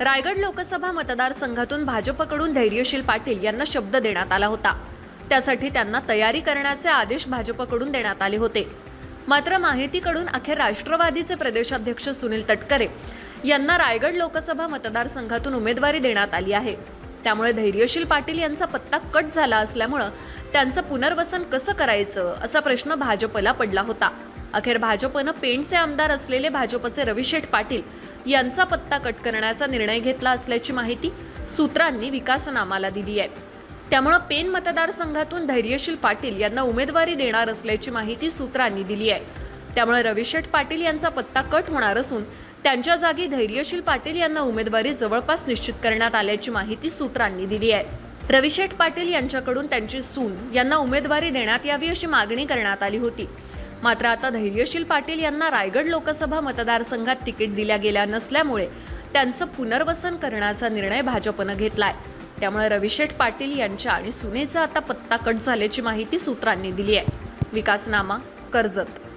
रायगड लोकसभा मतदारसंघातून भाजपकडून धैर्यशील पाटील यांना शब्द देण्यात आला होता. त्यासाठी त्यांना तयारी करण्याचे आदेश भाजपकडून देण्यात आले होते. मात्र माहितीकडून अखेर राष्ट्रवादीचे प्रदेशाध्यक्ष सुनील तटकरे यांना रायगड लोकसभा मतदारसंघातून उमेदवारी देण्यात आली आहे. त्यामुळे धैर्यशील पाटील यांचा पत्ता कट झाला असल्यामुळं त्यांचं पुनर्वसन कसं करायचं असा प्रश्न भाजपला पडला होता. अखेर भाजपनं पेणचे आमदार असलेले भाजपचे रविशेठ पाटील यांचा पत्ता कट करण्याचा निर्णय घेतला असल्याची माहिती सूत्रांनी विकासनामाला दिली आहे. त्यामुळं पेन मतदारसंघातून धैर्यशील पाटील यांना उमेदवारी देणार असल्याची माहिती सूत्रांनी दिली आहे. त्यामुळे रविशेठ पाटील यांचा पत्ता कट होणार असून त्यांच्या जागी धैर्यशील पाटील यांना उमेदवारी जवळपास निश्चित करण्यात आल्याची माहिती सूत्रांनी दिली आहे. रविशेठ पाटील यांच्याकडून त्यांची सून यांना उमेदवारी देण्यात यावी अशी मागणी करण्यात आली होती. मात्र आता धैर्यशील पाटील यांना रायगड लोकसभा मतदारसंघात तिकीट दिल्या गेल्या नसल्यामुळे त्यांचं पुनर्वसन करण्याचा निर्णय भाजपनं घेतलाय. त्यामुळे रविशेठ पाटील यांच्या आणि सुनेचा आता पत्ता कट झाल्याची माहिती सूत्रांनी दिली आहे. विकासनामा कर्जत.